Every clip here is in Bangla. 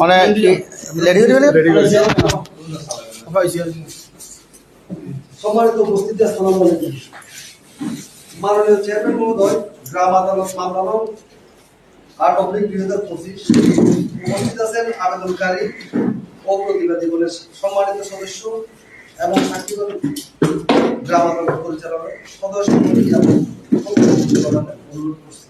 মানে লেডি রেডি সম্মানিত উপস্থিতি আসসালামু আলাইকুম। মাননীয় চেয়ারম্যান মহোদয় গ্রাম আদালত মামলা আট অব্লিক দুই হাজার পঁচিশ। উপস্থিত আছেন আবেদনকারী ও প্রতিবাদী বলে সম্মানিত সদস্য এবং সাক্ষীগণ গ্রাম আদালত পরিচালনার সদস্য অনুরোধ করছি।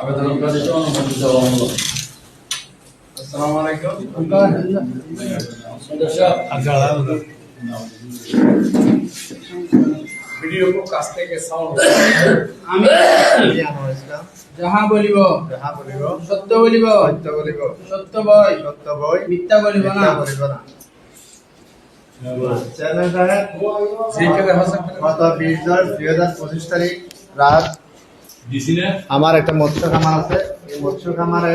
আবেদনকারী অনুমতি দেওয়া হলো। আসসালামু আলাইকুম। ভিডিও কো কাছ থেকে সাউন্ড। আমি যাহা বলিব যাহা বলিব সত্য বলিব সত্য বলিব সত্য বই সত্য বই মিথ্যা বলিব না। বলিব না চেয়ারম্যান সাহেব গত বিশ দশ দুই হাজার পঁচিশ তারিখ রাত আমার একটা মৎস্য খামার আছে। এই মৎস্য খামারে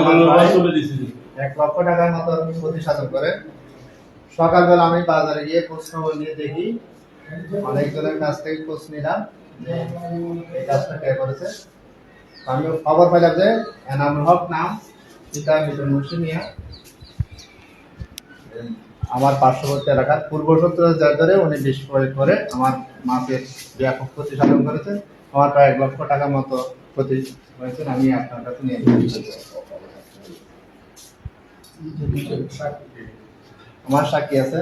আমার প্রায় এক লক্ষ টাকার মতো সাধন করে। সকালবেলা আমি বাজারে গিয়ে খোঁজ খবর নিয়ে দেখি। অনেকজনের কাছ থেকে খোঁজ নিলাম যে এই কাজটা কে করেছে। আমি খবর পেলাম যে এনামুল হক নাম পিতা মিটন আমার পার্শ্ববর্তী এলাকার পূর্ব শত্রু যার ধরে উনি প্রয়োগ করে আমার মাকে ব্যাপক ক্ষতি সাধন করেছেন। আমার প্রায় এক লক্ষ টাকা মতো ক্ষতি হয়েছে আমি আপনার কাছে নিয়ে আমার সাক্ষী আছে।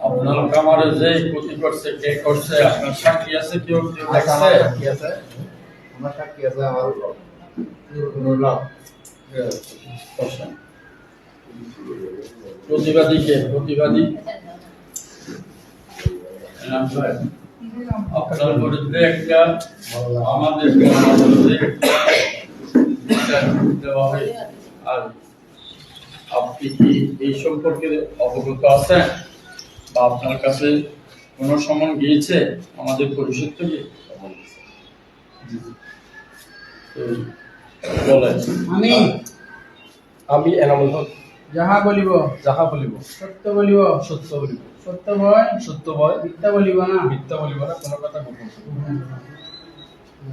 আপনার যে ক্ষতি করছে কে করছে আপনার সাক্ষী আছে কেউ কেউ আমার দেখছে সাক্ষী আছে। আমার সাক্ষী আছে আমার প্রতিবাদী কে? প্রতিবাদী? আপনার বিরুদ্ধে একটা আমাদের আর আপনি কি এই সম্পর্কে অবগত আছেন বা আপনার কাছে কোনো সমন গিয়েছে আমাদের পরিষদ থেকে আমি আমি এনামুল হক। যাহা বলিব যাহা বলিব। সত্য বলিব সত্য বলিব। সত্য বই সত্য ভয়। মিথ্যা বলিব না। মিথ্যা বলিব না কোনো কথা গোপন।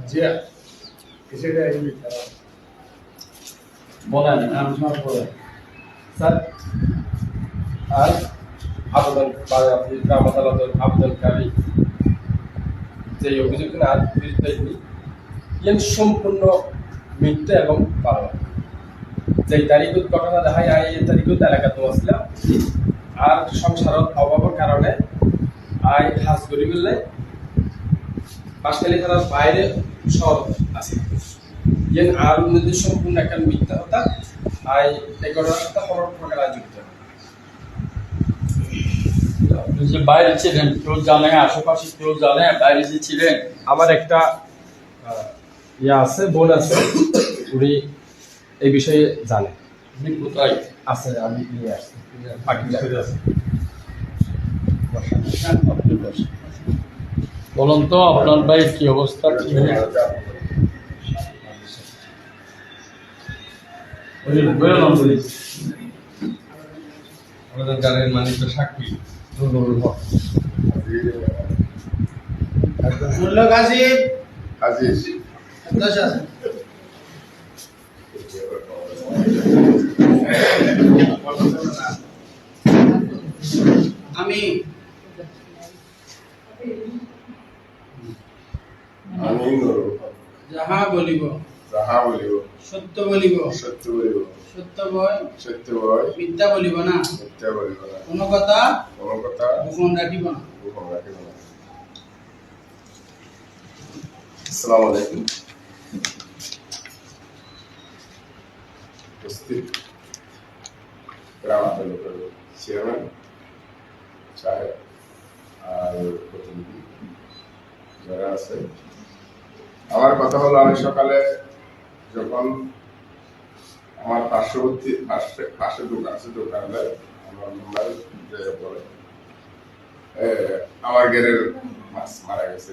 জি বলেন আপনার বলেন স্যার আর আবেদন বা আপনি গ্রাম আদালতের আবেদনকারী যে অভিযোগ আর বিরুদ্ধে সম্পূর্ণ মিথ্যা এবং পারো যে তারিখত ঘটনা দেখায় আই এই তারিখত এলাকাত আসলাম আর সংসারত অভাবের কারণে আই হাজ করি বললে পাঁচখালি থানার বাইরে শহর আছে ইয়েন আর উন্নতি সম্পূর্ণ একটা মিথ্যা হতা আই এই ঘটনার সাথে কোনো প্রকার। আপনি যে বাইরে ছিলেন কেউ জানে আশেপাশে কেউ জানে বাইরে যে ছিলেন আমার একটা আহ, ইয়া আছে বোন আছে উনি এই বিষয়ে জানে। কোথায়? আছে আমি নিয়ে আসছি। বলুন তো আপনার ভাই কি অবস্থা? কি আমাদের গানের মানিক সাক্ষী। মূল্য দশ আছে আমি। যাহা বলিব যাহা বলিব সত্য বলিব সত্য বলিব সত্য বই সত্য বয় মিথ্যা বলিব না। মিথ্যা বলিব না। কোনো কথা কোনো কথা গোপন রাখিব না। গোপন রাখিব না। আসসালামু আলাইকুম। উপস্থিত। গ্রাম আদালতের চেয়ারম্যান সাহেব আর প্রতিনিধি যারা আছে আমার কথা হলো আমি সকালে যখন আমার পার্শ্ববর্তী পাশে পাশে দোকান আছে দোকানদার আমার মোবাইল এ, আমার গেরের মাছ মারা গেছে।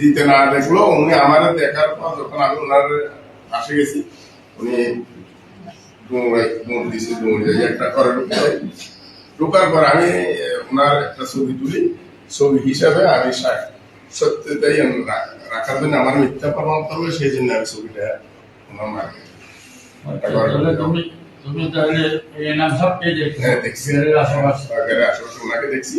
দিতে না দেখল উনি আমার দেখার পর যখন আমি ওনার পাশে গেছি উনি দৌড় দিছে দৌড় যাই একটা ঘরে ঢুকে যাই। পর আমি ওনার একটা ছবি তুলি। ছবি হিসাবে আমি সত্যতাই রাখার জন্য আমার মিথ্যা প্রমাণ সেই জন্য আমি ছবিটা ওনার মাকে দেখছ। হ্যাঁ আশেপাশে ওনাকে দেখছি।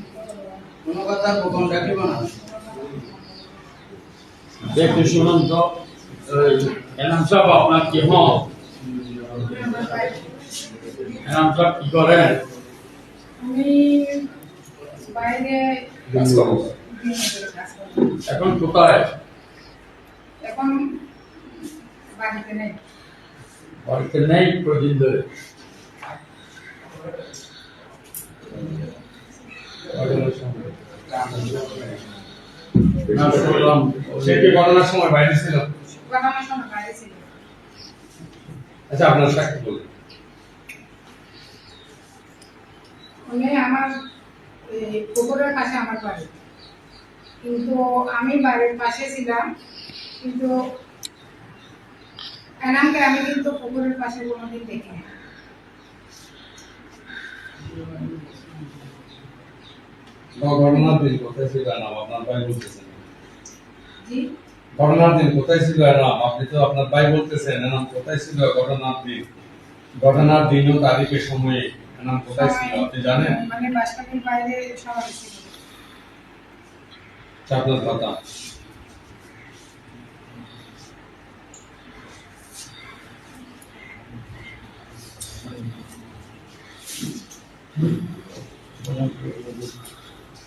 কোনো কথা গোপন রাখিব না দেখতে শুনুন তো এনাম সব আপনার কি হন এনাম সব কি করেন? আমি বাইরে কাজ করব। দিনের কাজ করি। এখন কোথায়? এখন বাড়িতে নেই। বাড়িতে নেই প্রদিন ধরে না শুনলাম সে কি ঘটনার সময় বাইরে ছিল? ঘটনার সময় বাইরে ছিল। আচ্ছা আপনার সাক্ষী বলুন। আমার পুকুরের পাশে আমার বাড়ি। কিন্তু আমি বাড়ির পাশে ছিলাম কিন্তু এনামকে আমি কিন্তু পুকুরের পাশে কোনোদিন দেখিনি। ঘটনার দিন কোথায় ছিল এনাম আপনার ভাই বলতেছেন। ঘটনার দিন কোথায় ছিল এনাম আপনি তো আপনার ভাই বলতেছেন এনাম কোথায় ছিল ঘটনার দিন? ঘটনার দিন ও তারিখের সময়ে এনাম কোথায় ছিল আপনি জানেন? মানে বাসকাটির বাইরে সবাই ছিল। আপনার কথা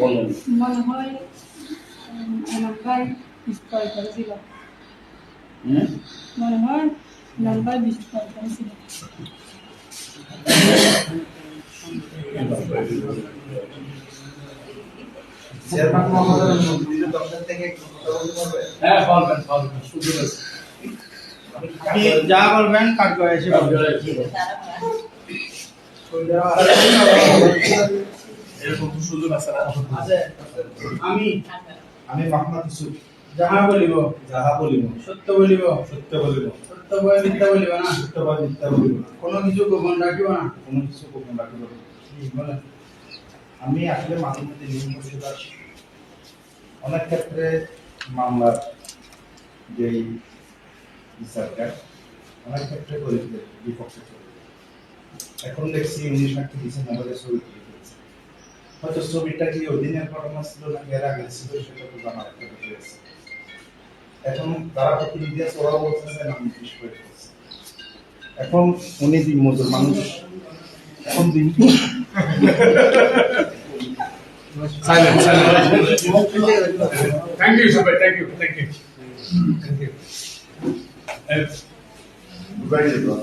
বলেন মনে হয় এনাম ভাই বিস্তার করেছিল। হ্যাঁ? মনে হয় এনাম ভাই বিস্তার করেছিল। চেয়ারম্যান মহোদয় দুইটা দপ্তর থেকে একটু কথা বলতে পারবে হ্যাঁ বলবেন বলবেন সুযোগ আছে। আপনি যা বলবেন কাজ করে বলবেন। এরকম তো সুযোগ আছে না? আমি আমি ইউসুফ। যাহা বলিব। যাহা বলিব। সত্য বলিব। সত্য বলিব। সত্য বই মিথ্যা বলিব না। সত্য মিথ্যা বলিব কোনো কিছু গোপন রাখিব না। কোনো কিছু গোপন রাখিব না। আমি আসলে মাঝে মধ্যে অনেক ক্ষেত্রে মামলার যেই বিচারকার অনেক ক্ষেত্রে দরিদ্রের বিপক্ষে চলে এখন দেখছি উনি সাক্ষী আমাদের হয়তো ছবিটা কি ওই দিনের ঘটনা ছিল না এর আগে ছিল সেটা তো জানার একটা বিষয় আছে এখন তারা প্রতিনিধি আছে ওরা বলছে যে না নির্দিষ্ট করে ফেলছে। এখন উনি দিন মজুর মানুষ এখন দিন থ্যাংক ইউ সবাই thank you thank you thank you Very good.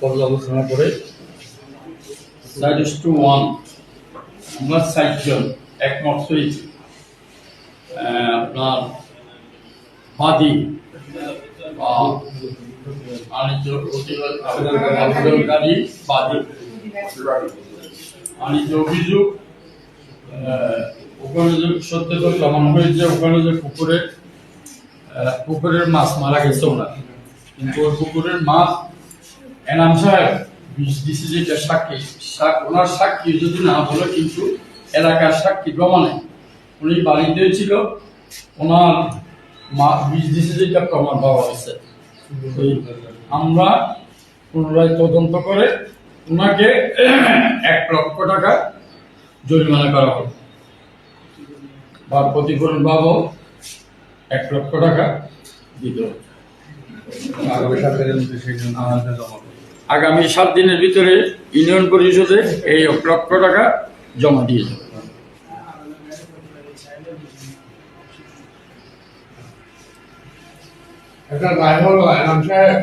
পর্যালোচনা করে টু ওয়ান একমত আপনার বাদী আবেদনকারী অভিযোগ আহ, ওখানে যে সত্যত প্রমাণ হয়েছে ওখানে যে পুকুরে আহ, পুকুরের মাছ মারা গেছে ওনার। কিন্তু ওই পুকুরের মাছ এনাম সাহেব, বিষ দিছে যেটা সাক্ষী। ওনার সাক্ষী যদি না বলে কিন্তু এলাকার সাক্ষী প্রমাণে। উনি বাড়িতে ছিল, ওনার মা বিষ দিছে যেটা প্রমাণ পাওয়া গেছে। আমরা পুনরায় তদন্ত করে ওনাকে এক লক্ষ টাকা জরিমানা করা হবে। বা ক্ষতিপূরণ পাবো। এক লক্ষ টাকা দিতে আগামী সাত দিনের ভিতরে ইউনিয়ন পরিষদে এই এক লক্ষ টাকা জমা দিয়ে দেবে। একটা রায় হলো সাহেব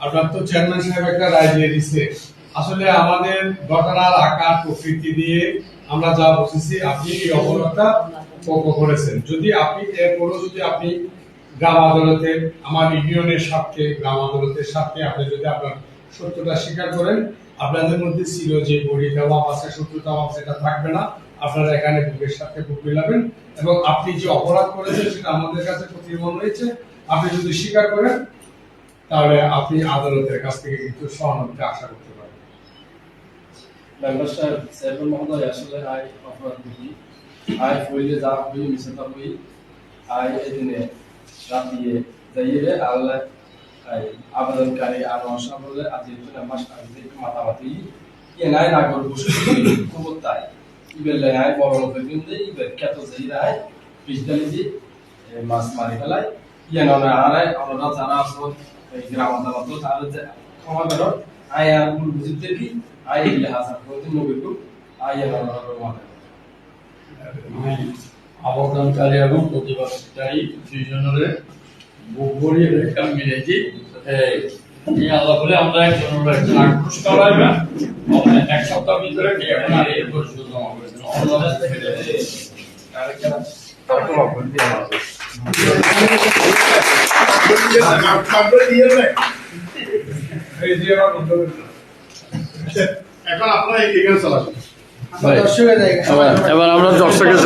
আপনার তো চেয়ারম্যান সাহেব একটা রায় দিয়ে দিচ্ছে আসলে আমাদের ঘটনার আকার প্রকৃতি দিয়ে আমরা যা বুঝেছি আপনি এই অপরাধটা করেছেন। যদি আপনি, এরপরও যদি আপনি গ্রাম আদালতে, আমার ইউনিয়নের স্বার্থে, গ্রাম আদালতের স্বার্থে আপনি যদি আপনার সত্যটা স্বীকার করেন, আপনাদের মধ্যে ছিল যে বড়ি দেওয়া আছে শত্রুতা আছে, সেটা থাকবে না। আপনারা এখানে বুকের সাথে বুক মিলাবেন এবং আপনি যে অপরাধ করেছেন, সেটা আমাদের কাছে প্রতিবন্ধ হয়েছে আপনি যদি স্বীকার করেন, তাহলে আপনি আদালতের কাছ থেকে কিন্তু সহানুভূতি আশা করতে পারেন। মেম্বার সাহেব মহোদয় আসলে আই অপরাধ আই হইলে যা হই মিশাতা হই আই এদিনে রাতিয়ে যাইয়ে আল্লাহ আই আবেদনকারী আর অসাবলে আজ এদিন আমার সাথে মাতামাতি ইয়ে নাই নাগর বসে খবর তাই। ইবেলে আই বড় লোক কিন্তু ইবে কত যাই রাই পিস্তালি দি মাছ মারি ফেলাই। ইয়ে নয় আর আই আমরা যারা আসল এই গ্রাম আদালত তারা যে ক্ষমা করো। আই আর ভুল বুঝতে দেখি আই ইলে আই আর মানে আবেদনকারী এবং প্রতিবাদকারী দুইজনের ভরিয়ে রেখা মিলেছি এই আল্লাহ বলে আমরা একজন একজন আক্রোশ করাইবে এক সপ্তাহ ভিতরে নিয়ে আপনার এই পরিশোধ জমা এখন আপনারা এখানে চলাচল এবার আমরা দর্শকের